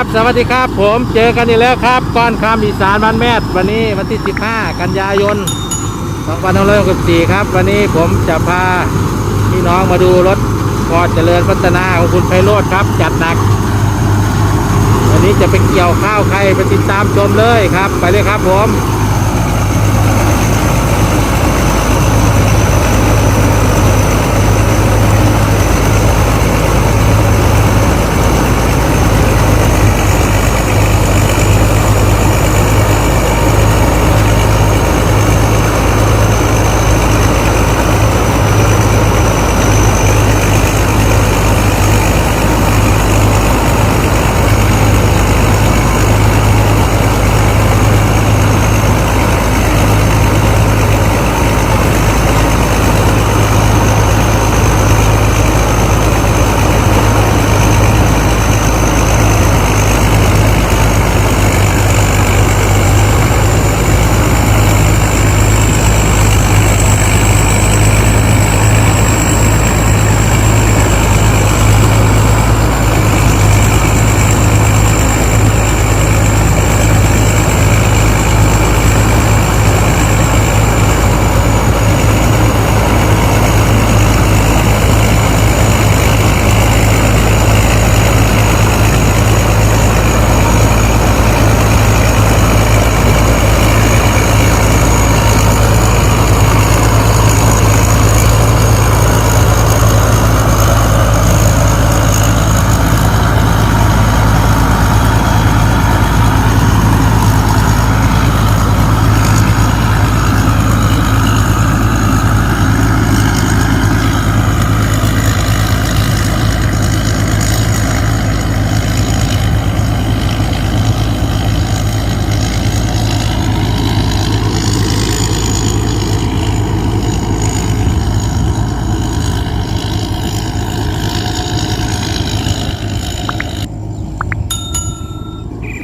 ับสวัสดีครับ ผมเจอกันอีกแล้วครับก้อนคำอีสานบ้านแมดวันนี้วันที่ 15 กันยายน2564ครับ วันนี้ผมจะพาพี่น้องมาดูรถพอเจริญพัฒนาของคุณไพโรธครับ จัดหนัก วันนี้จะไปเกี่ยวข้าวใครไปติดตามชมเลยครับ ไปเลยครับผม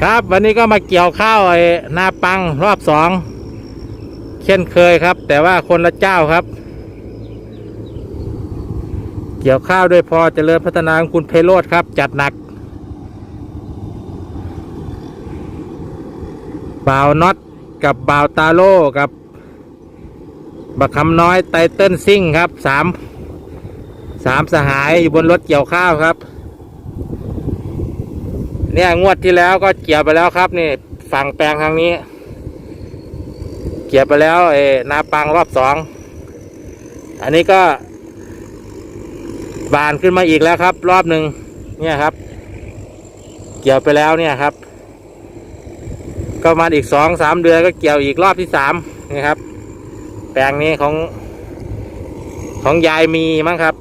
ครับวันนี้ก็มาเกี่ยวข้าวไอ้นาปังรอบสองเช่นเคยครับ แต่ว่าคนละเจ้าครับ เกี่ยวข้าวด้วยพอจเจริญพัฒนาของคุณเพโรธครับ จัดหนักบ่าวน็อตกับบ่าวตาโล่กับบักคำน้อยไตเติ้ลซิ่งครับสามสามสหายอยู่บนรถเกี่ยวข้าวครับ เนี่ยงวดที่แล้วก็เกี่ยวไปแล้วครับนี่ฝั่งแปลงทางนี้ เกี่ยวไปแล้วเออนาปังรอบสองอันนี้ก็บานขึ้นมาอีกแล้วครับ รอบหนึ่งเนี่ยครับ เกี่ยวไปแล้วเนี่ยครับ ก็มาอีกสองสามเดือนก็เกี่ยวอีกรอบที่สามนี่ครับ แปลงนี้ของของยายมีมั้งครับ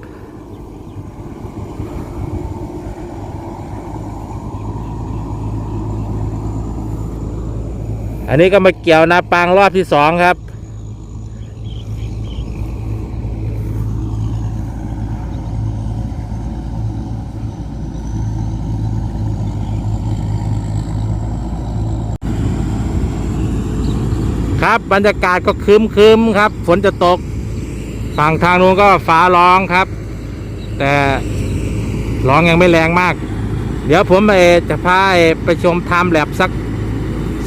อันนี้ก็มาเกี่ยวนาปังรอบที่สองครับ ครับบรรยากาศก็ครึมครึมๆครับ ฝนจะตก ฝั่งทางนู้นก็ฟ้าร้องครับ แต่ร้องยังไม่แรงมาก เดี๋ยวผมเออจะพาไปชมไทม์แลบสัก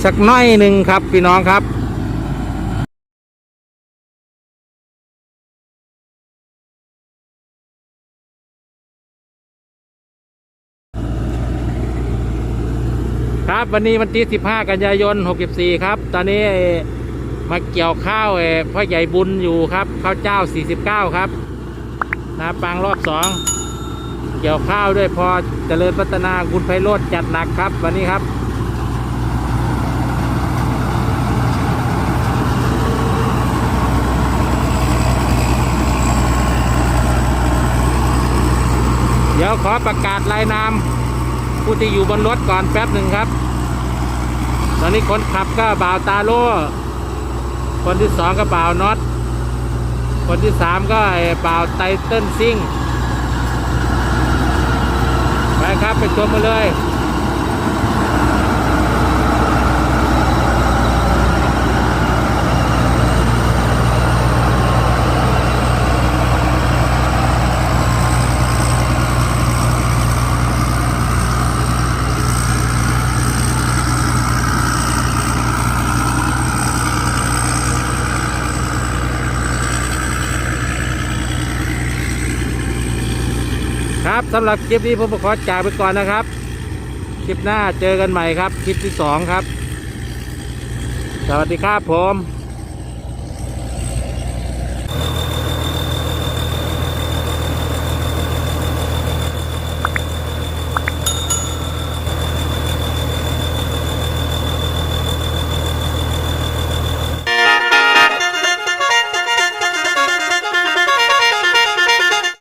สักน้อยหนึ่งครับพี่น้องครับครับวันนี้วันที่ 15 กันยายน 64 ครับ ตอนนี้มาเกี่ยวข้าวเอ่อพ่อใหญ่บุญอยู่ครับ ข้าวเจ้า 49 ครับนาปังรอบสองเกี่ยวข้าวด้วยพอเจริญพัฒนาคุณไพโรธจัดหนักครับ วันนี้ครับ ดี๋ยวขอประกาศรายนามผู้ที่อยู่บนรถก่อนแป๊บหนึ่งครับ ตอนนี้คนขับก็บ่าวตาโล่คนที่สองก็บ่าวน็อต คนที่สามก็บ่าวไตเติ้ลซิ่ง ไปครับ ไปชมมาเลย ครับสำหรับคลิปนี้ผมขอจากไปก่อนนะครับ คลิปหน้าเจอกันใหม่ครับ คลิปที่สองครับ สวัสดีครับผม